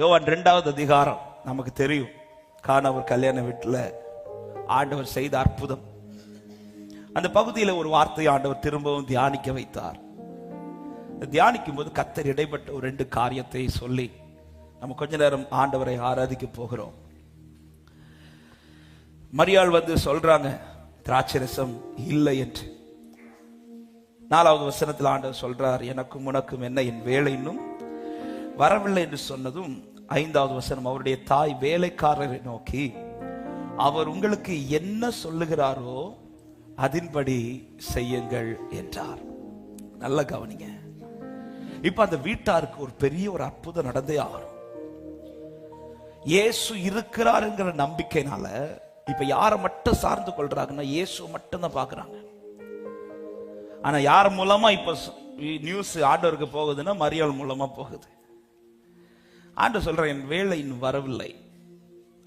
யோவான் ரெண்டாவது அதிகாரம். நமக்கு தெரியும். காணவர் கல்யாண வீட்டில் ஆண்டவர் செய்த அற்புதம். அந்த பகுதியில் ஒரு வார்த்தை ஆண்டவர் திரும்பவும் தியானிக்க வைத்தார். தியானிக்கும் போது கத்தர் இடைப்பட்ட ஒரு ரெண்டு காரியத்தை சொல்லி நம்ம கொஞ்ச நேரம் ஆண்டவரை ஆராதிக்க போகிறோம். மரியாள் வந்து சொல்றாங்க திராட்சரசம் இல்லை என்று. நாலாவது வசனத்தில் ஆண்டவர் சொல்றார் எனக்கும் உனக்கும் என்ன? என் வேலை இன்னும் வரவில்லை என்று சொன்னதும் ஐந்தாவது வசனம் அவருடைய தாய் வேலைக்காரரை நோக்கி அவர் உங்களுக்கு என்ன சொல்லுகிறாரோ அதன்படி செய்யுங்கள் என்றார். நல்ல கவனிங்க. இப்ப அந்த வீட்டாருக்கு ஒரு பெரிய ஒரு அற்புதம் நடந்தே ஆகும் இயேசு இருக்கிறாருங்கிற நம்பிக்கைனால இப்ப யாரை மட்டும் சார்ந்து கொள்றாங்கன்னா இயேசு மட்டும் தான் பாக்குறாங்க ஆனா யார் மூலமா இப்ப நியூஸ் ஆர்டருக்கு போகுதுன்னா மரியாள் மூலமா போகுது. ஆண்டு சொல்ற என் வேலை இன்னும் வரவில்லை.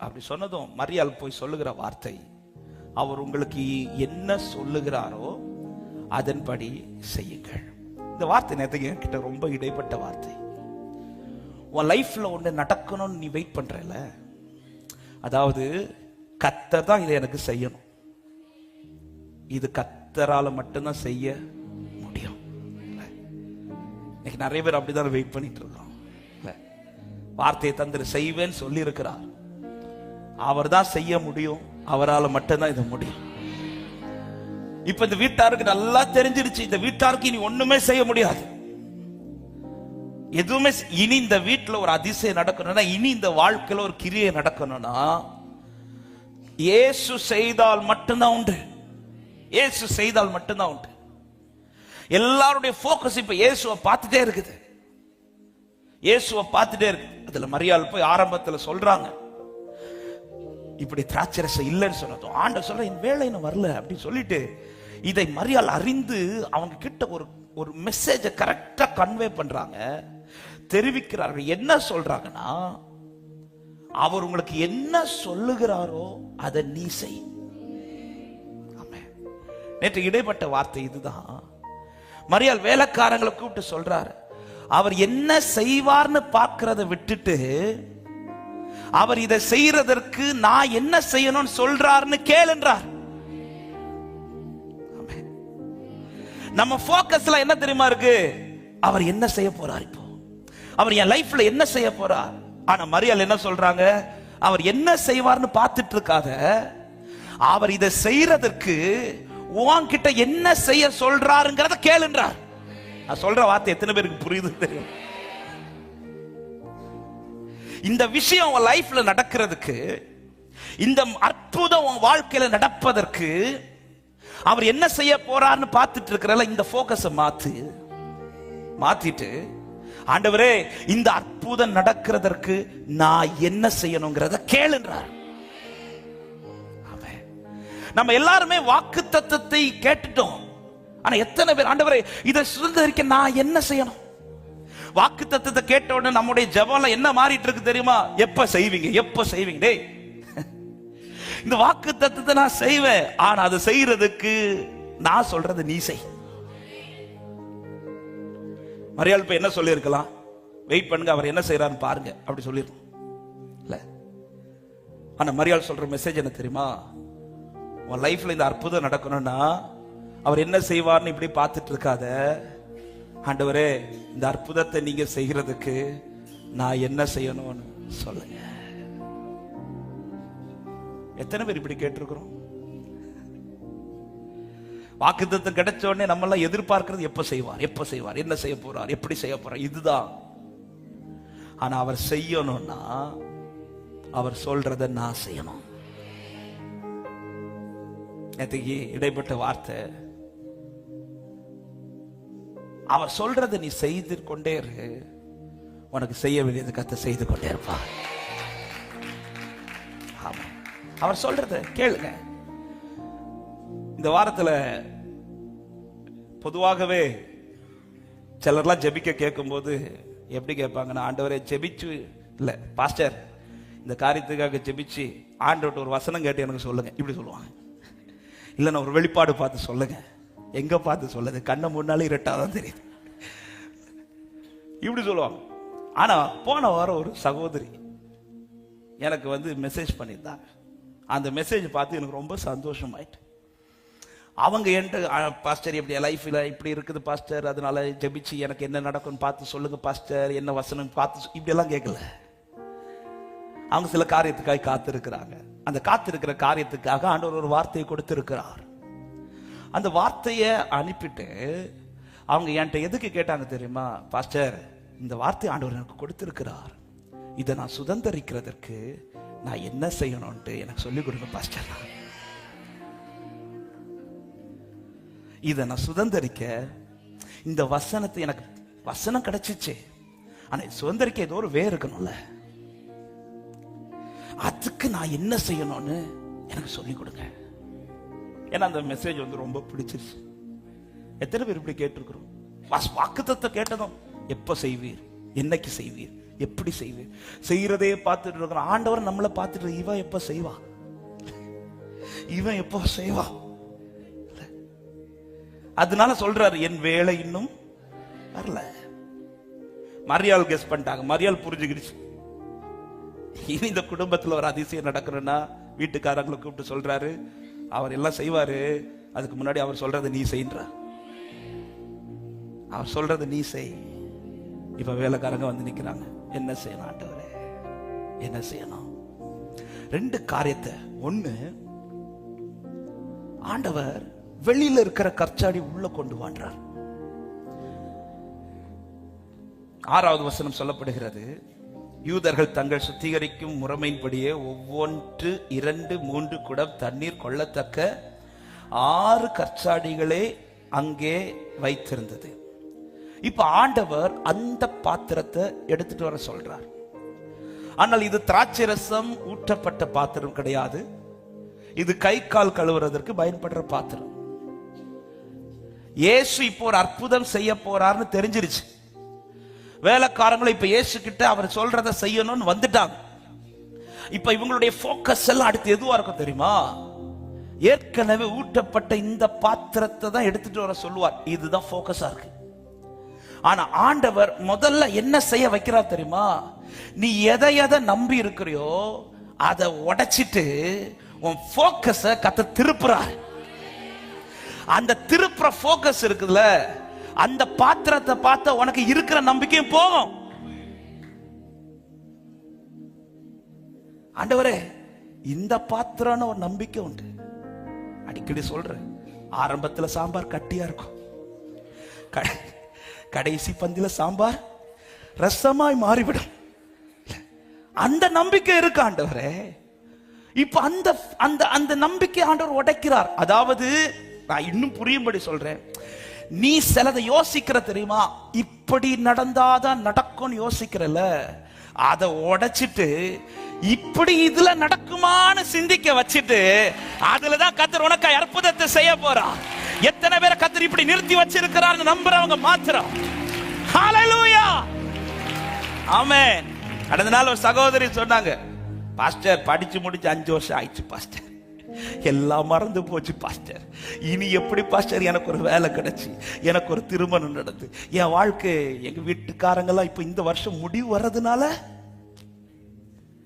அப்படி சொன்னதும் மரியால் போய் சொல்லுகிற வார்த்தை அவர் உங்களுக்கு என்ன சொல்லுகிறாரோ அதன்படி செய்யுங்கள். இந்த வார்த்தை நேற்றுக்கு என்கிட்ட ரொம்ப இடைப்பட்ட வார்த்தை. உன் லைஃப்ல ஒன்று நடக்கணும்னு நீ வெயிட் பண்றல அதாவது கத்தர் தான் இதை எனக்கு செய்யணும். இது கத்தரால மட்டும்தான் செய்ய முடியும். இன்னைக்கு நிறைய பேர் அப்படிதான் வெயிட் பண்ணிட்டு இருக்கோம். வார்த்தையை தந்திர செய்வேன்னு சொல்லி இருக்கிறார் அவர் தான் செய்ய முடியும். அவரால் மட்டும்தான் இது முடியும். இப்ப இந்த வீட்டாருக்கு நல்லா தெரிஞ்சிருச்சு. இந்த வீட்டாருக்கு இனி ஒண்ணுமே செய்ய முடியாது. எதுவுமே இனி இந்த வீட்டுல ஒரு அதிசயம் நடக்கணும்னா இனி இந்த வாழ்க்கையில ஒரு கிரியை நடக்கணும்னா இயேசு செய்தால் மட்டும்தான் உண்டு. இயேசு செய்தால் மட்டும்தான் உண்டு. எல்லாருடைய ஃபோக்கஸ் இப்ப இயேசுவை பார்த்துட்டே இருக்குது. இயேசுவை பார்த்துட்டே இருக்கு. அதுல மரியாள் போய் ஆரம்பத்துல சொல்றாங்க. இப்படி திராட்சரசம் இல்லைன்னு சொன்னதும் ஆண்ட சொல்ற என் வேலை இன்னும் வரல அப்படின்னு சொல்லிட்டு இதை மரியாள் அறிந்து அவங்க கிட்ட ஒரு ஒரு மெசேஜை கரெக்டா கன்வே பண்றாங்க. தெரிவிக்கிறார்கள். என்ன சொல்றாங்கன்னா அவர் உங்களுக்கு என்ன சொல்லுகிறாரோ அதை நீ செய். நேற்று இடைப்பட்ட வார்த்தை இதுதான். மரியாள் வேலைக்காரங்களை கூப்பிட்டு சொல்றாரு. அவர் என்ன செய்வார்னு பார்க்கறத விட்டுட்டு அவர் இதை செய்யறதற்கு நான் என்ன செய்யணும்னு சொல்றாருன்னு கேளுன்றார். நம்ம போக்கஸ்ல என்ன தெரியுமா இருக்கு? அவர் என்ன செய்ய போறார் இப்போ? அவர் என் லைஃப்ல என்ன செய்ய போறார்? ஆனா மரியாள் என்ன சொல்றாங்க? அவர் என்ன செய்வார்னு பார்த்துட்டு இருக்காத. அவர் இதை செய்யறதற்கு உன்கிட்ட என்ன செய்ய சொல்றாருங்கிறத கேளுன்றார். நான் சொல்ற வார்த்தை எத்தனை பேருக்கு புரியுது தெரியும். இந்த விஷயம் உன் லைஃப்ல நடக்கிறதுக்கு இந்த அற்புதம் உன் வாழ்க்கையில நடப்பதற்கு அவர் என்ன செய்ய போறார்னு பார்த்துட்டு இருக்கிறல இந்த போக்கஸ மாத்து. மாத்திட்டு ஆண்டவரே இந்த அற்புதம் நடக்கிறதற்கு நான் என்ன செய்யணுங்கிறத கேளுன்றார். நம்ம எல்லாருமே வாக்கு தத்துவத்தை கேட்டுட்டோம். ஆனா எத்தனை பேர் ஆண்டவரே இதை சுதந்திரிக்க நான் என்ன செய்யணும்? வாக்கு தத்துவத்தை கேட்ட உடனே நம்முடைய ஜெபம்ல என்ன மாறிட்டு இருக்கு தெரியுமா? எப்ப செய்வீங்க? எப்ப செய்வீங்க? டேய். இந்த வாக்கு தத்துவத்தை நான் செய்வேன். ஆனா அதை செய்யறதுக்கு நான் சொல்றது நீ செய். மரியாள் இப்ப என்ன சொல்லியிருக்கலாம்? வெயிட் பண்ணுங்க அவர் என்ன செய்யறாருன்னு பாருங்க. அப்படி சொல்லிருக்கோம் இல்ல. ஆனா மரியாள் சொல்ற மெசேஜ் என்ன தெரியுமா? உன் லைஃப்ல இந்த அற்புதம் நடக்கணும்னா அவர் என்ன செய்வார்னு இப்படி பார்த்துட்டு இருக்காத ஆண்டவரே இந்த அற்புதத்தை நீங்க செய்கிறதுக்கு நான் என்ன செய்யணும்னு சொல்லுங்க. எத்தனை பேர் இப்படி கேட்டிருக்கிறோம்? வாக்குத்தத்தம் கிடைச்ச உடனே நம்ம எல்லாம் எதிர்பார்க்கிறது எப்ப செய்வார்? எப்ப செய்வார்? என்ன செய்ய போறார்? எப்படி செய்ய போறார்? இதுதான். ஆனா அவர் செய்யணும்னா அவர் சொல்றத நான் செய்யணும். நேற்றுக்கு இடைப்பட்ட வார்த்தை அவர் சொல்றதை நீ செய்து கொண்டே இரு. உனக்கு செய்ய வேண்டியது கத்த செய்து கொண்டே இருப்பார். ஆமா. அவர் சொல்றத கேளுங்க. இந்த வாரத்துல பொதுவாகவே சிலர்லாம் ஜெபிக்க கேட்கும்போது எப்படி கேட்பாங்கன்னா ஆண்டவரே ஜெபிச்சு இல்லை பாஸ்டர் இந்த காரியத்துக்காக ஜெபிச்சு ஆண்டவர்கிட்ட ஒரு வசனம் கேட்டு எனக்கு சொல்லுங்க. இப்படி சொல்லுவாங்க. இல்லைன்னா ஒரு வெளிப்பாடு பார்த்து சொல்லுங்கள் எங்க பார்த்து சொல்லுது கண்ணை முன்னாலே இரட்டாதான் தெரியுது. இப்படி சொல்லுவாங்க. ஆனா போன வாரம் ஒரு சகோதரி எனக்கு வந்து மெசேஜ் பண்ணியிருந்தாங்க அந்த மெசேஜ் பார்த்து எனக்கு ரொம்ப சந்தோஷமாயிட்டு. அவங்க என்கிட்ட பாஸ்டர் இப்படி லைஃப்ல இப்படி இருக்குது பாஸ்டர் அதனால ஜெபிச்சு எனக்கு என்ன நடக்கும்னு பார்த்து சொல்லுங்க பாஸ்டர் என்ன வசனம் பார்த்து இப்படியெல்லாம் கேட்கல. அவங்க சில காரியத்துக்காக காத்திருக்கிறாங்க. அந்த காத்திருக்கிற காரியத்துக்காக ஆண்டவர் ஒரு வார்த்தையை கொடுத்திருக்கிறார். அந்த வார்த்தையை அனுப்பிட்டு அவங்க என்கிட்ட எதுக்கு கேட்டாங்க தெரியுமா? பாஸ்டர் இந்த வார்த்தை ஆண்டவர் எனக்கு கொடுத்திருக்கிறார். இதை நான் சுதந்திரிக்கிறதற்கு நான் என்ன செய்யணும்ட்டு எனக்கு சொல்லிக் கொடுங்க பாஸ்டர். இதை நான் சுதந்திரிக்க இந்த வசனத்தை எனக்கு வசனம் கிடைச்சிச்சு. ஆனா சுதந்திரிக்க ஏதோ ஒரு வே இருக்கணும்ல. அதுக்கு நான் என்ன செய்யணும்னு எனக்கு சொல்லிக் கொடுங்க. ஏன்னா அந்த மெசேஜ் வந்து ரொம்ப பிடிச்சிருச்சு. எத்தனை பேர் இப்படி கேட்டிருக்கிறோம்? வாக்குத்தத்தை கேட்டதும் எப்ப செய்வீர்? என்னைக்கு செய்வீர்? எப்படி செய்வீர்? செய்யறதே பார்த்துட்டு இருக்கிறோம். ஆண்டவர் நம்மளை பார்த்துட்டு இவன் எப்ப செய்வா? இவன் எப்போ செய்வா? அதனால சொல்றாரு என் வேலை இன்னும் வரல. மரியாள் கெஸ் பண்ணிட்டாங்க. மரியாள் புரிஞ்சுக்கிடுச்சு. இனி இந்த குடும்பத்துல ஒரு அதிசயம் நடக்கிறேன்னா வீட்டுக்காரங்களை கூப்பிட்டு சொல்றாரு அவர் எல்லாம் செய்வாரு. அதுக்கு முன்னாடி அவர் சொல்றது நீ செய்ன்ற. அவர் சொல்றது நீ செய். இப்ப வேலைக்காரங்க வந்து நிக்கிறாங்க. என்ன செய்யணும் ஆண்டவரே? என்ன செய்யணும்? ரெண்டு காரியத்தை. ஒண்ணு ஆண்டவர் வெளியில இருக்கிற கற்சாடி உள்ள கொண்டு வாண்டார் ஆறாவது வசனம் சொல்லப்படுகிறது. யூதர்கள் தங்கள் சுத்திகரிக்கும் முறைமையின்படியே ஒவ்வொன்று இரண்டு மூன்று குடம் தண்ணீர் கொள்ளத்தக்க ஆறு கற்சாடிகளே அங்கே வைத்திருந்தது. இப்ப ஆண்டவர் அந்த பாத்திரத்தை எடுத்துட்டு வர சொல்றார். ஆனால் இது திராட்சை ரசம் ஊற்றப்பட்ட பாத்திரம் கிடையாது. இது கை கால் கழுவுறதற்கு பயன்படுற பாத்திரம். இயேசு இப்போ ஒரு அற்புதம் செய்ய போறாருன்னு தெரிஞ்சிருச்சு. வேலைக்காரங்களும் இப்ப இயேசு கிட்ட அவர் சொல்றத செய்யணும்னு வந்துட்டாங்க. இப்ப இவங்களுடைய ஃபோக்கஸ் எல்லாம் அடுத்து எதுவா இருக்கும் தெரியுமா? ஏற்கனவே ஊட்டப்பட்ட இந்த பாத்திரத்தை தான் எடுத்துட்டு வர சொல்லுவார். இதுதான் போக்கஸா இருக்கு. ஆனா ஆண்டவர் முதல்ல என்ன செய்ய வைக்கிறார் தெரியுமா? நீ எதை எதை நம்பி இருக்கிறியோ அதை உடைச்சிட்டு உன் போக்கஸ கத்த திருப்புறார். அந்த திருப்புற ஃபோக்கஸ் இருக்குதுல்ல அந்த பாத்திரத்தை பார்த்த உனக்கு இருக்கிற நம்பிக்கையும் போகும். ஆண்டவரே இந்த பாத்திரம்னு ஒரு நம்பிக்கை உண்டு. அடிக்கடி சொல்றேன் ஆரம்பத்துல சாம்பார் கட்டியா இருக்கும். கடைசி பந்தில சாம்பார் ரசமாய் மாறிவிடும். அந்த நம்பிக்கை இருக்கு ஆண்டவரே? இப்ப அந்த அந்த அந்த நம்பிக்கை ஆண்டவர் உடைக்கிறார். அதாவது நான் இன்னும் புரியும்படி சொல்றேன். நீ சிலதை யோசிக்கிற தெரியுமா? இப்படி நடந்தாதான் நடக்கும்னு யோசிக்கிறல்ல அதை உடைச்சிட்டு இப்படி இதுல நடக்குமான்னு சிந்திக்க வச்சிட்டு அதுலதான் கத்தர் உனக்கு அற்புதத்தை செய்ய போறா எத்தனை பேரை கத்தர் இப்படி நிறுத்தி வச்சிருக்கிறான்னு நம்புறவங்க மாத்திரம். ஆமே கடந்த நாள் ஒரு சகோதரி சொன்னாங்க பாஸ்டர் படிச்சு முடிச்சு அஞ்சு வருஷம் ஆயிடுச்சு பாஸ்டர் எல்லாம் மறந்து போச்சு பாஸ்டர் இனி எப்படி பாஸ்டர் எனக்கு ஒரு வேலை கிடைச்சு? எனக்கு ஒரு திருமணம் நடந்து. என் வாழ்க்கை எங்க வீட்டுக்காரங்கெல்லாம் இப்போ இந்த வருஷம் முடிவு வர்றதுனால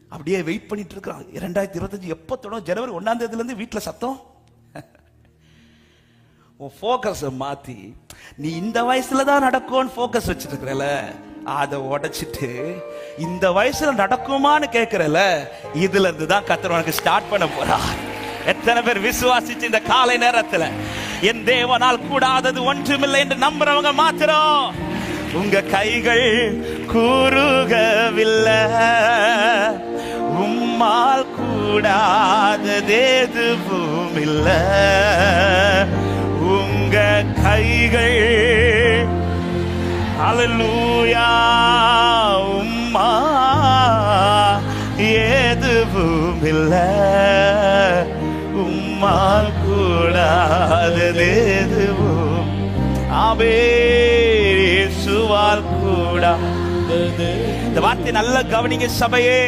அப்படியே வெயிட் பண்ணிட்டு இருக்கிறாங்க. இரண்டாயிரத்தி இருபத்தஞ்சு எப்போ தொடங்கும்? ஜனவரி ஒன்றாம் தேதியிலேருந்து இருந்து வீட்டுல சத்தம்? உன் ஃபோக்கஸை மாத்தி நீ இந்த வயசில் தான் நடக்கும்னு ஃபோக்கஸ் வச்சுருக்கிறல அதை உடைச்சிட்டு இந்த வயசுல நடக்குமான்னு கேட்கிறல இதுல இருந்து தான் கத்தர் உனக்கு ஸ்டார்ட் பண்ண போறா எத்தனை பேர் விசுவாசிச்சு இந்த காலை நேரத்துல? என் தேவனால் கூடாதது ஒன்றுமில்லை என்று நம்புறவங்க மாத்திரம். உங்க கைகள் கூறுகவில்லை. உம்மால் கூடாததேதுவும் இல்லை உங்க கைகள் அலலூயா உம்மா எதுவும் இல்லை உம்மால் கூடாததேதுவும் அவே சுவால் கூடாதது. இந்த வார்த்தை நல்ல கவனிங்க சபையே.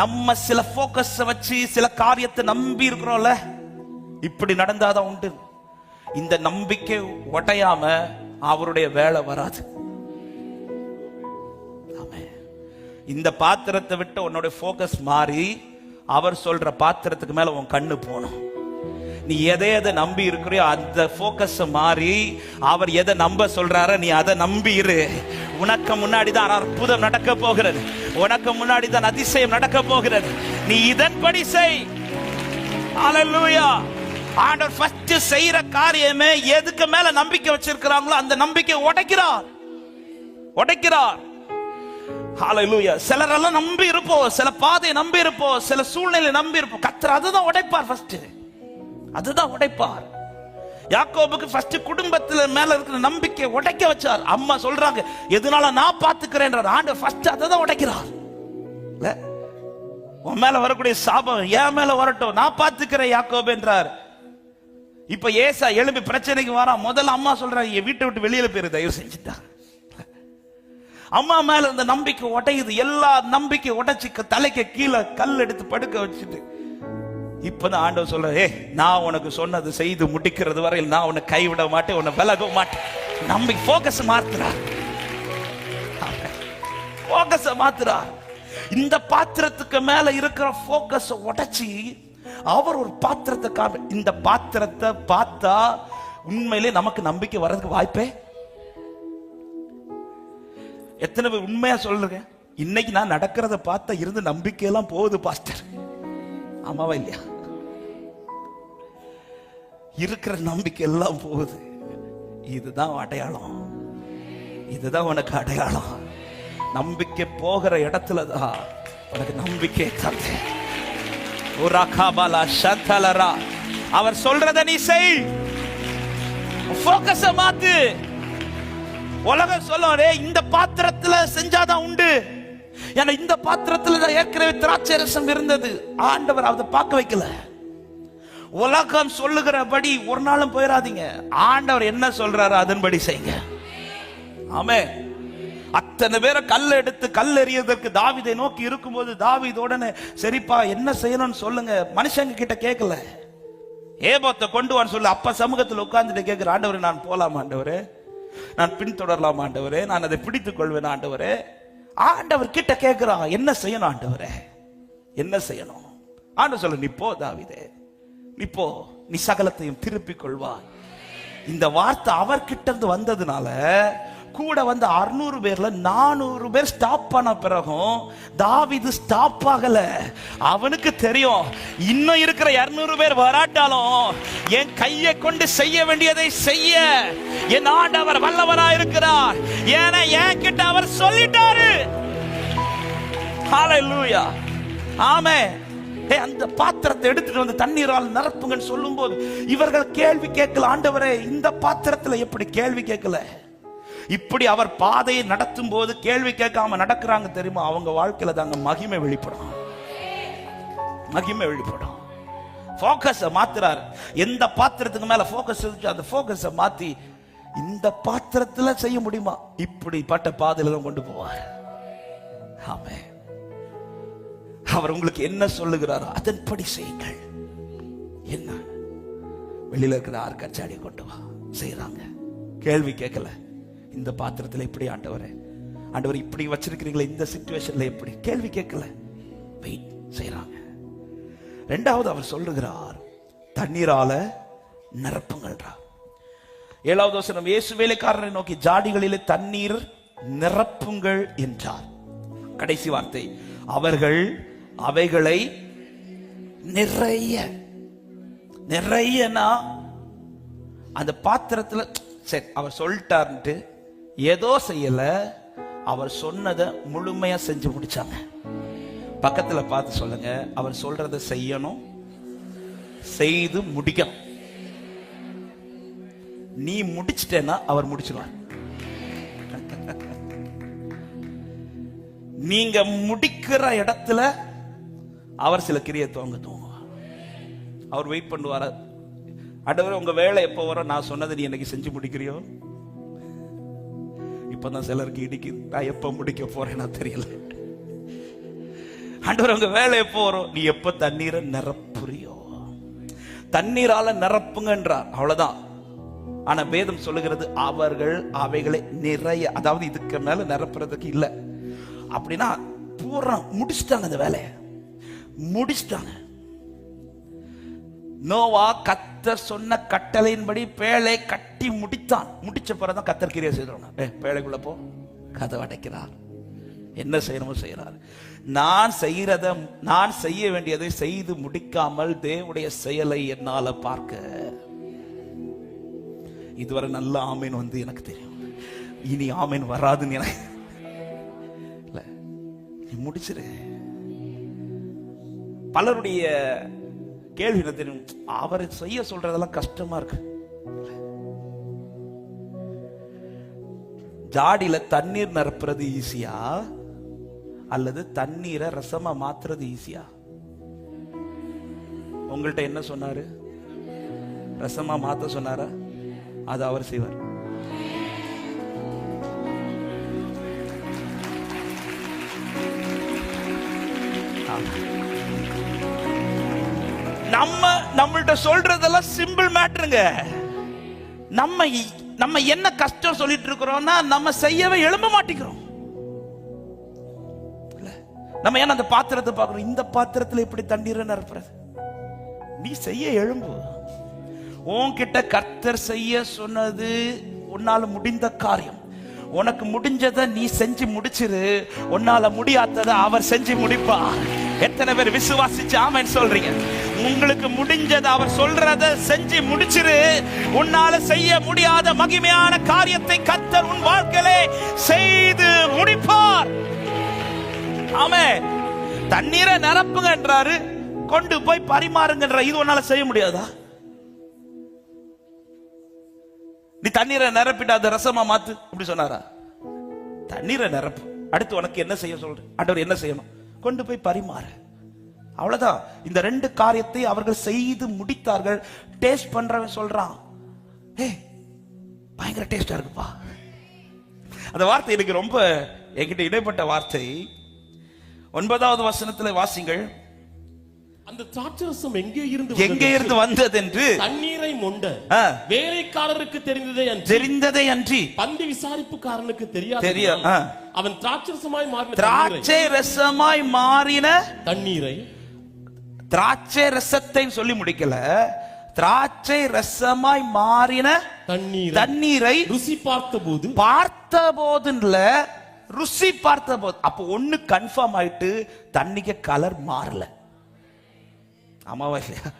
நம்ம சில போக்கஸ் வச்சு சில காரியத்தை நம்பி இருக்கிறோம்ல. இப்படி நடந்தாதான் உண்டு. இந்த நம்பிக்கை உடையாம அவருடைய வேலை வராது. இந்த பாத்திரத்தை விட்டு உன்னோட ஃபோக்கஸ் மாறி அவர் சொல்ற பாத்திரத்துக்கு மேல உன் கண்ணு போகணும். நீ எதை எதை நம்பி இருக்கிறியோ அந்த ஃபோக்கஸ் மாறி அவர் எதை நம்ப சொல்றாரோ நீ அதை நம்பி இரு. உனக்கு முன்னாடி தான் அற்புதம் நடக்க போகிறது. உனக்கு முன்னாடி தான் அதிசயம் நடக்க போகிறது. நீ இதன்படி செய். அலலூயா ஆண்டவர் ஃபர்ஸ்ட் செய்யற காரியமே எதுக்கு மேல நம்பிக்கை வச்சிருக்கிறாங்களோ அந்த நம்பிக்கை உடைக்கிறார். உடைக்கிறார். ஹalleluya சிலரெல்லாம் நம்பி இருப்போம் சில பாதையை நம்பி இருப்போம் சில சூழ்நிலை நம்பி இருப்போம் கத்தர் அதுதான் உடைப்பார் ஃபர்ஸ்ட் அதுதான் உடைப்பார். யாக்கோபுக்கு ஃபர்ஸ்ட் குடும்பத்துல மேல இருக்கிற நம்பிக்கை உடைக்க வச்சார். அம்மா சொல்றாங்க எதனால நான் பாத்துக்கிறேன் ஆண்டு ஃபர்ஸ்ட் அதை தான் உடைக்கிறார் உன் மேல வரக்கூடிய சாபம் என் மேல வரட்டும். நான் பாத்துக்கிறேன் யாக்கோபு என்றார். இப்ப ஏசா எழும்பி பிரச்சனைக்கு வரா. முதல்ல அம்மா சொல்றாங்க என் வீட்டை விட்டு வெளியில போயிரு தயவு செஞ்சுட்டா. அம்மா மேல இந்த நம்பிக்கை உடையுது. எல்லா நம்பிக்கை உடைச்சு தலைக்கு கீழே கல் எடுத்து படுக்க வச்சுட்டு இப்பதான் ஆண்டவர் சொல்ற ஏ நான் உனக்கு சொன்னது செய்து முடிக்கிறது வரையில் நான் உன்னை கைவிட மாட்டேன் உன்னை விலக மாட்டேன். நம்பிக்கை போக்கஸ் மாத்துறா போக்கஸ் மாத்துறா இந்த பாத்திரத்துக்கு மேல இருக்கிற போக்கஸ் உடைச்சி அவர் ஒரு பாத்திரத்தை காமி இந்த பாத்திரத்தை பார்த்தா உண்மையிலே நமக்கு நம்பிக்கை வர்றதுக்கு வாய்ப்பே எத்தனை பேர் உண்மையா சொல்லுங்க? இன்னைக்கு நான் நடக்கிறத பார்த்தா இருந்து நம்பிக்கையெல்லாம் போகுது பாஸ்டர். ஆமாவா இல்லையா? இருக்கிற நம்பிக்கை எல்லாம் போகுது. இதுதான் அடையாளம். இதுதான் உனக்கு அடையாளம். நம்பிக்கை போகிற இடத்துல தான் உனக்கு நம்பிக்கை தந்து உராகாபாலா சந்தலரா அவர் சொல்றத நீ செய். போக்கஸ மாத்து. உலகம் சொல்லே இந்த பாத்திரத்துல செஞ்சாதான் உண்டு. ஏன்னா இந்த பாத்திரத்துல தான் ஏற்கனவே திராட்சை ரசம் இருந்தது. ஆண்டவர் அதை பார்க்க வைக்கல. உலகம் சொல்லுகிறபடி ஒரு நாளும் போயிடாதீங்க ஆண்டவர் என்ன சொல்றாரு அதன்படி செய்யுங்க ஆமே. அத்தனை பேரை கல் எடுத்து கல் எறியதற்கு தாவிதை நோக்கி இருக்கும்போது தாவிதோடனே சரிப்பா என்ன செய்யணும்னு சொல்லுங்க. மனுஷங்க கிட்ட கேட்கல. ஏபோத்தை கொண்டு வான்னு சொல்லு. அப்ப சமூகத்தில் உட்கார்ந்துட்டு கேட்கிற ஆண்டவர் நான் போலாம் ஆண்டவரே. நான் பின்தொடரலாம் ஆண்டவரே. நான் அதை பிடித்துக் கொள்வேன் ஆண்டவரே. ஆண்டவர் கிட்ட கேட்கிறான் என்ன செய்யணும் ஆண்டவரே? என்ன செய்யணும்? ஆண்டு சொல்ல நீ போ தாவிதே. இப்போ நீ சகலத்தையும் திருப்பிக் கொள்வாய் இந்த வார்த்தை அவர்கிட்ட இருந்து வந்ததுனால கூட வந்த அறுநூறு பேர்ல நானூறு பேர் ஸ்டாப் பண்ண பிறகும் தாவிது ஸ்டாப் ஆகல. அவனுக்கு தெரியும் இன்னும் இருக்கிற இருநூறு பேர் வராட்டாலும் என் கையை கொண்டு செய்ய வேண்டியதை செய்ய. என் ஆண்டவர் வல்லவரா இருக்கிறார். ஏன்னா என் கிட்ட அவர் சொல்லிட்டாரு. ஹalleluya ஆமே அந்த பாத்திரத்தை எடுத்துட்டு வந்து தண்ணீரால் நிரப்புங்கன்னு சொல்லும்போது இவர்கள் கேள்வி கேட்கல. ஆண்டவரே இந்த பாத்திரத்துல எப்படி கேள்வி கேட்கல? இப்படி அவர் பாதையை நடத்தும் போது கேள்வி கேட்காம நடக்கிறாங்க தெரியுமா? அவங்க வாழ்க்கையில தாங்க மகிமை வெளிப்படும். மகிமை வெளிப்படும். போக்கஸ மாத்துறாரு. எந்த பாத்திரத்துக்கு மேல போக்கஸ் இருந்துச்சு அந்த போக்கஸ மாத்தி இந்த பாத்திரத்துல செய்ய முடியுமா? இப்படிப்பட்ட பாதையில தான் கொண்டு போவார். ஆமே அவர் உங்களுக்கு என்ன சொல்லுகிறாரோ அதன்படி செய்யுங்கள். என்ன? வெளியில இருக்கிற ஆறு கச்சாடி கொண்டு வா. செய்யறாங்க கேள்வி கேட்கல. இந்த பாத்திரத்துல இப்படி ஆண்டவரே. ஆண்டவர் இப்படி வச்சிருக்கிறீங்களே இந்த சிச்சுவேஷன்ல எப்படி? கேள்வி கேட்கல. வெயிட் செய்யறாங்க ரெண்டாவது அவர் சொல்லுகிறார் தண்ணீரால நிரப்புங்கள்ரா. ஏழாவது வசனம் இயேசு வேலைக்காரரை நோக்கி ஜாடிகளிலே தண்ணீர் நிரப்புங்கள் என்றார். கடைசி வார்த்தை அவர்கள் அவைகளை நிறைய நிறையனா அந்த பாத்திரத்துல சரி அவர் சொல்லிட்டாருன்ட்டு ஏதோ செய்யல. அவர் சொன்னதை முழுமையா செஞ்சு முடிச்சாங்க. பக்கத்துல பார்த்து சொல்லுங்க. அவர் சொல்றத செய்யணும். செய்து முடிக்கணும். நீ முடிச்சிட்டேன்னா அவர் முடிச்சிருவார். நீங்க முடிக்கிற இடத்துல அவர் சில கிரியை துவங்க தூங்குவார் அவர் வெயிட் பண்ணுவார். ஆண்டவரே உங்க வேலை எப்போ வரும்? நான் சொன்னதை நீ எனக்கு செஞ்சு முடிக்கிறியோ? இப்பதான் சிலருக்கு இடிக்கு. நான் எப்ப முடிக்க போறேன்னா தெரியல. ஆண்டவர் உங்க வேலை எப்போ வரும்? நீ எப்ப தண்ணீரை நிரப்புறியோ? தண்ணீரால நிரப்புங்கன்றார். அவ்வளவுதான். ஆனா வேதம் சொல்லுகிறது அவர்கள் அவைகளை நிறைய அதாவது இதுக்கு மேல நிரப்புறதுக்கு இல்லை. அப்படின்னா பூரா முடிச்சிட்டாங்க அந்த வேலையை. முடிச்சிட்டாங்க. நோவா கத்தர் சொன்ன கட்டளையின்படி பேழை கட்டி முடித்தான். முடிச்ச பிறகுதான் கத்தர் கிரியை செய்தோம் பேழைக்குள்ள போ. கதை அடைக்கிறார். என்ன செய்யணுமோ செய்கிறார். நான் செய்கிறத நான் செய்ய வேண்டியதை செய்து முடிக்காமல் தேவனுடைய செயலை என்னால பார்க்க. இதுவரை நல்ல ஆமீன் வந்து எனக்கு தெரியும். இனி ஆமீன் வராதுன்னு எனக்கு இல்ல. நீ முடிச்சிரு. பலருடைய கேள்வி என்ன தெரியும் அவர் செய்ய சொல்றதெல்லாம் கஷ்டமா இருக்கு. ஜாடியில தண்ணீர் நிரப்புறது ஈஸியா? அல்லது தண்ணீரை ரசமா மாத்துறது ஈஸியா? உங்கள்கிட்ட என்ன சொன்னாரு? ரசமா மாத்த சொன்னாரா? அது அவர் செய்வார். நம்ம நம்மள்ட்ட சொல்றதெல்லாம் சிம்பிள் மேட்ருங்க நம்ம நம்ம என்ன கஷ்டம் சொல்லிட்டு இருக்கிறோம்னா நம்ம செய்யவே எழும்ப மாட்டேங்கிறோம். நம்ம ஏன் அந்த பாத்திரத்தை பார்க்கிறோம் இந்த பாத்திரத்துல இப்படி தண்ணீர்னு நிரப்புறது? நீ செய்ய எழும்பு. உன்கிட்ட கர்த்தர் செய்ய சொன்னது உன்னால முடிந்த காரியம். உனக்கு முடிஞ்சதை நீ செஞ்சு முடிச்சிரு. உன்னால முடியாததை அவர் செஞ்சு முடிப்பார். எத்தனை பேர் விசுவாசிச்சு ஆமன் சொல்றீங்க? உங்களுக்கு முடிஞ்சதை அவர் சொல்றத செஞ்சு முடிச்சிரு. உன்னால செய்ய முடியாத மகிமையான காரியத்தை கத்தர் உன் வாழ்க்கையிலே செய்து முடிப்பார். ஆமே தண்ணீரை நிரப்புங்கன்றாரு கொண்டு போய் பரிமாறுங்கன்ற இது உன்னால செய்ய முடியாதா? நீ தண்ணீரை நிரப்பிட்டு அதை ரசமா மாத்து. அப்படி சொன்னாரா? தண்ணீரை நிரப்பு. அடுத்து உனக்கு என்ன செய்ய சொல்ற? ஆண்டவர் என்ன செய்யணும்? கொண்டு போய் பரிமாறு. அவ்வளவுதான். இந்த ரெண்டு காரியத்தை அவர்கள் செய்து முடித்தார்கள். டேஸ்ட் பண்றவன் சொல்றான் ஏய் பயங்கர டேஸ்டா இருக்குப்பா. அந்த வார்த்தை எனக்கு ரொம்ப என்கிட்ட இடைப்பட்ட வார்த்தை. ஒன்பதாவது வசனத்துல வாசிங்கள் அந்த திராட்சரசம் எங்கே இருந்து எங்கே வந்தது? இருந்து வந்ததென்று. தண்ணீரை மொண்ட. வேலைக்காரருக்கு தெரிந்ததே தெரிந்ததை அன்றி. பந்தி விசாரிப்புக்காரனுக்கு தெரியாது தெரிய- ஆ. அவன் திராட்சரசமாய் மாறின திராட்சை ரசமாய் மாறின தண்ணீரை திராட்சை ரசத்தை சொல்லி முடிக்கல. திராட்சை ரசமாய் மாறின தண்ணீரை தண்ணீரை ருசி பார்த்தபோது பார்த்த போதுல ருசி பார்த்த போது அப்போ ஒண்ணு கன்ஃபார்ம் ஆயிட்டு தண்ணிக்கு கலர் மாறல. ஆமாவா இல்லையா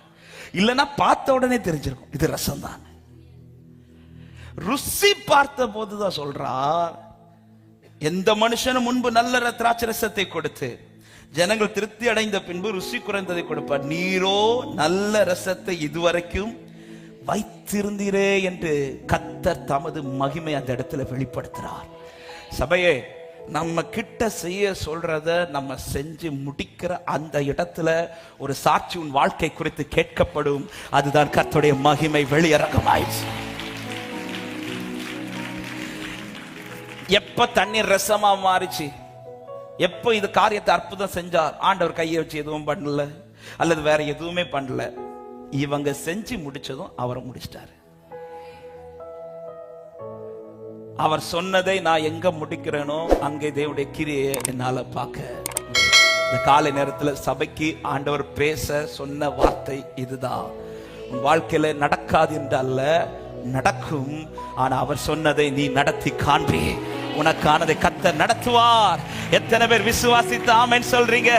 இல்லைன்னா பார்த்த உடனே தெரிஞ்சிருக்கும் இது ரசம் தான் ருசி பார்த்த போதுதான் சொல்றார் எந்த மனுஷனும் முன்பு நல்ல திராட்சை ரசத்தை கொடுத்து ஜனங்கள் திருப்தி அடைந்த பின்பு ருசி குறைந்ததை கொடுப்பார். நீரோ நல்ல ரசத்தை இதுவரைக்கும் வைத்திருந்தீரே என்று கத்தர் தமது மகிமை அந்த இடத்துல வெளிப்படுத்துகிறார் சபையே நம்ம கிட்ட செய்ய சொல்றத நம்ம செஞ்சு முடிக்கிற அந்த இடத்துல ஒரு சாட்சி உன் வாழ்க்கை குறித்து கேட்கப்படும். அதுதான் கர்த்தருடைய மகிமை வெளியரங்கமாயிடுச்சு எப்ப தண்ணீர் ரசமா மாறிச்சு? எப்ப இது காரியத்தை அற்புதம் செஞ்சார்? ஆண்டவர் கையை வச்சு எதுவும் பண்ணல. அல்லது வேற எதுவுமே பண்ணல. இவங்க செஞ்சு முடிச்சதும் அவரை முடிச்சிட்டாரு. அவர் சொன்னதை நான் எங்க முடிக்கிறேனோ அங்கே தேவனுடைய கிரியை என்னால பார்க்க இந்த காலை நேரத்துல சபைக்கு ஆண்டவர் பேச சொன்ன வார்த்தை இதுதான். உன் வாழ்க்கையில நடக்காது என்று அல்ல நடக்கும். ஆனா அவர் சொன்னதை நீ நடத்தி காண்பே உனக்கானதை கத்த நடத்துவார். எத்தனை பேர் விசுவாசித்து ஆமென் சொல்றீங்க?